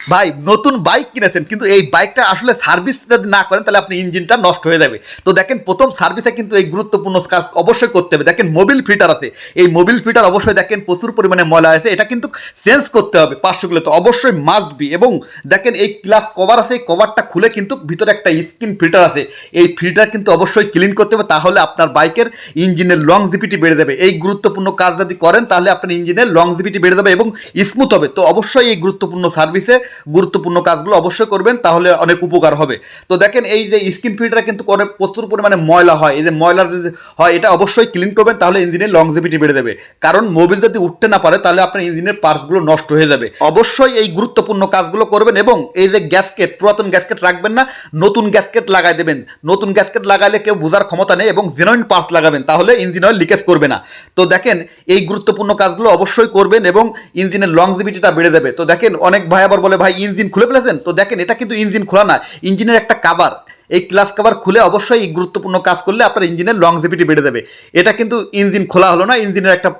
ভাই, নতুন বাইক কিনেছেন, কিন্তু এই বাইকটা আসলে সার্ভিস যদি না করেন, তাহলে আপনি ইঞ্জিনটা নষ্ট হয়ে যাবে। তো দেখেন, প্রথম সার্ভিসে কিন্তু এই গুরুত্বপূর্ণ কাজ অবশ্যই করতে হবে। দেখেন মোবিল ফিটার আছে। এই মোবিল ফিটার অবশ্যই দেখেন, প্রচুর পরিমাণে ময়লা আছে। এটা কিন্তু চেঞ্জ করতে হবে পাঁচশো তো অবশ্যই মাস্ট বি এবং দেখেন, এই ক্লাস কভার আছে। এই কভারটা খুলে কিন্তু ভিতরে একটা স্কিন ফিল্টার আছে। এই ফিল্টার কিন্তু অবশ্যই ক্লিন করতে হবে, তাহলে আপনার বাইকের ইঞ্জিনের লং জিপিটি বেড়ে যাবে। এই গুরুত্বপূর্ণ কাজ যদি করেন, তাহলে আপনার ইঞ্জিনের লং জিপিটি বেড়ে যাবে এবং স্মুথ হবে। তো অবশ্যই এই গুরুত্বপূর্ণ সার্ভিসে গুরুত্বপূর্ণ কাজগুলো অবশ্যই করবেন, তাহলে অনেক উপকার হবে। তো দেখেন, এই যে স্কিন ফিল্টার কিন্তু করে প্রচুর পরিমাণে ময়লা হয়। এই যে ময়লা হয়, এটা অবশ্যই ক্লিন করবেন, তাহলে ইঞ্জিনের লংজিভিটি বেড়ে যাবে। কারণ মোবিল যদি উঠতে না পারে, তাহলে আপনার ইঞ্জিনের পার্টসগুলো নষ্ট হয়ে যাবে। অবশ্যই এই গুরুত্বপূর্ণ কাজগুলো করবেন এবং এই যে গ্যাসকেট পুরাতন গ্যাসকেট রাখবেন না, নতুন গ্যাসকেট লাগাই দেবেন। নতুন গ্যাসকেট লাগাইলে কেউ বোঝার ক্ষমতা নেই এবং জেনুইন পার্টস লাগাবেন, তাহলে ইঞ্জিন অয়েল লিকেজ করবে না। তো দেখেন, এই গুরুত্বপূর্ণ কাজগুলো অবশ্যই করবেন এবং ইঞ্জিনের লংজিভিটিটা বেড়ে যাবে। তো দেখেন, অনেক ভাই আবার বলে ভাই ইঞ্জিন খুলে ফেলেছেন? তো দেখেন এটা কিন্তু ইঞ্জিন খোলা না। ইঞ্জিনের একটা কাভার এই ক্লাস কাভার খুলে অবশ্যই এই গুরুত্বপূর্ণ কাজ করলে আপনার ইঞ্জিনের লংজিভিটি বেড়ে যাবে। এটা কিন্তু ইঞ্জিন খোলা হলো না ইঞ্জিনের একটা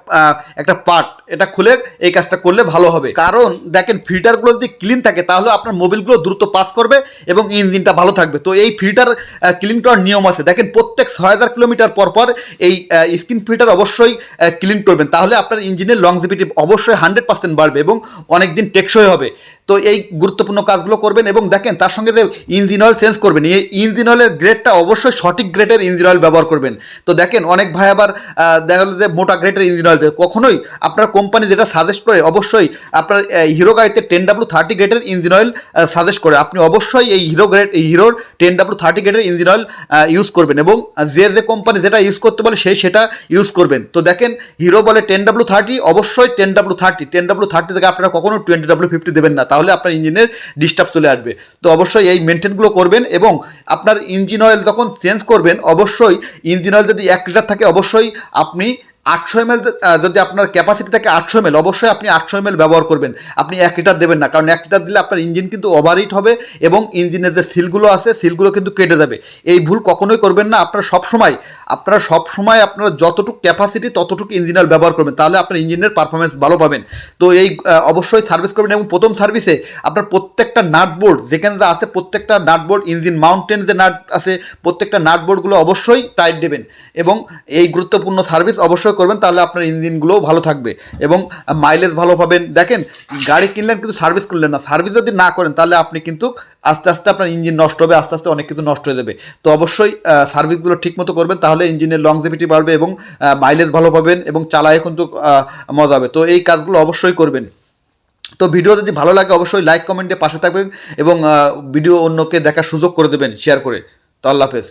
একটা পার্ট এটা খুলে এই কাজটা করলে ভালো হবে। কারণ দেখেন ফিল্টারগুলো যদি ক্লিন থাকে, তাহলে আপনার মোবিলগুলো দ্রুত পাস করবে এবং ইঞ্জিনটা ভালো থাকবে। তো এই ফিল্টার ক্লিন করার নিয়ম আছে। দেখেন প্রত্যেক ছয় হাজার কিলোমিটার পর পর এই স্কিন ফিল্টার অবশ্যই ক্লিন করবেন। তাহলে আপনার ইঞ্জিনের লংজিভিটি অবশ্যই হান্ড্রেড পার্সেন্ট বাড়বে এবং অনেক দিন টেকসই হবে। তো এই গুরুত্বপূর্ণ কাজগুলো করবেন এবং দেখেন তার সঙ্গে যে ইঞ্জিন অয়েল চেঞ্জ করবেন, এই ইঞ্জিন অয়েলের গ্রেডটা অবশ্যই সঠিক গ্রেডের ইঞ্জিন অয়েল ব্যবহার করবেন। তো দেখেন, অনেক ভাই আবার দেখা গেলো যে মোটা গ্রেডের ইঞ্জিন অয়েল কখনোই আপনার কোম্পানি যেটা সাজেস্ট করে, অবশ্যই আপনার হিরো গাড়িতে টেন ডাব্লু থার্টি গ্রেডের ইঞ্জিন অয়েল সাজেস্ট করে। আপনি অবশ্যই এই হিরো গ্রেড হিরোর টেন ডাব্লু থার্টি গ্রেডের ইঞ্জিন অয়েল ইউজ করবেন এবং যে যে কোম্পানি যেটা ইউজ করতে বলে সেই সেটা ইউজ করবেন। তো দেখেন হিরো বলে টেন ডাব্লু থার্টি অবশ্যই ten W thirty ten W thirty থেকে আপনারা কখনো টোয়েন্টি ডাব্লু ফিফটি দেবেন না। তাহলে আপনার ইঞ্জিনের ডিস্টার্ব চলে আসবে। তো অবশ্যই এই মেনটেনগুলো করবেন এবং আপনার ইঞ্জিন অয়েল যখন চেঞ্জ করবেন, অবশ্যই ইঞ্জিন অয়েল যদি এক লিটার থাকে, অবশ্যই আপনি আটশো এম যদি আপনার ক্যাপাসিটি থাকে আটশো এম এল অবশ্যই আপনি আটশো এম ব্যবহার করবেন। আপনি এক লিটার দেবেন না, কারণ এক লিটার দিলে আপনার ইঞ্জিন কিন্তু ওভারহিট হবে এবং ইঞ্জিনের যে সিলগুলো আছে, সিলগুলো কিন্তু কেটে যাবে। এই ভুল কখনোই করবেন না, আপনারা সবসময় আপনারা সবসময় আপনারা যতটুকু ক্যাপাসিটি ততটুকু ইঞ্জিন অয়েল ব্যবহার করবেন, তাহলে আপনার ইঞ্জিনের পারফরমেন্স ভালো পাবেন। তো এই অবশ্যই সার্ভিস করবেন এবং প্রথম সার্ভিসে আপনার প্রত্যেকটা নাট বোর্ড যেখানে যা আছে, প্রত্যেকটা নাটবোর্ড ইঞ্জিন মাউন্টেন যে নাট আছে, প্রত্যেকটা নাট বোর্ডগুলো অবশ্যই টাইট দেবেন। এবং এই গুরুত্বপূর্ণ সার্ভিস অবশ্যই করবেন, তাহলে আপনার ইঞ্জিনগুলোও ভালো থাকবে এবং মাইলেজ ভালো পাবেন। দেখেন, গাড়ি কিনলেন কিন্তু সার্ভিস করলেন না। সার্ভিস যদি না করেন, তাহলে আপনি কিন্তু আস্তে আস্তে আপনার ইঞ্জিন নষ্ট হবে, আস্তে আস্তে অনেক কিছু নষ্ট হয়ে যাবে। তো অবশ্যই সার্ভিসগুলো ঠিকমতো করবেন, তাহলে ইঞ্জিনের লংজিভিটি বাড়বে এবং মাইলেজ ভালো পাবেন এবং চালায় কিন্তু মজা হবে। তো এই কাজগুলো অবশ্যই করবেন। তো ভিডিও যদি ভালো লাগে, অবশ্যই লাইক কমেন্টে পাশে থাকবেন এবং ভিডিও অন্যকে দেখার সুযোগ করে দেবেন শেয়ার করে। তো আল্লাহ হাফেজ।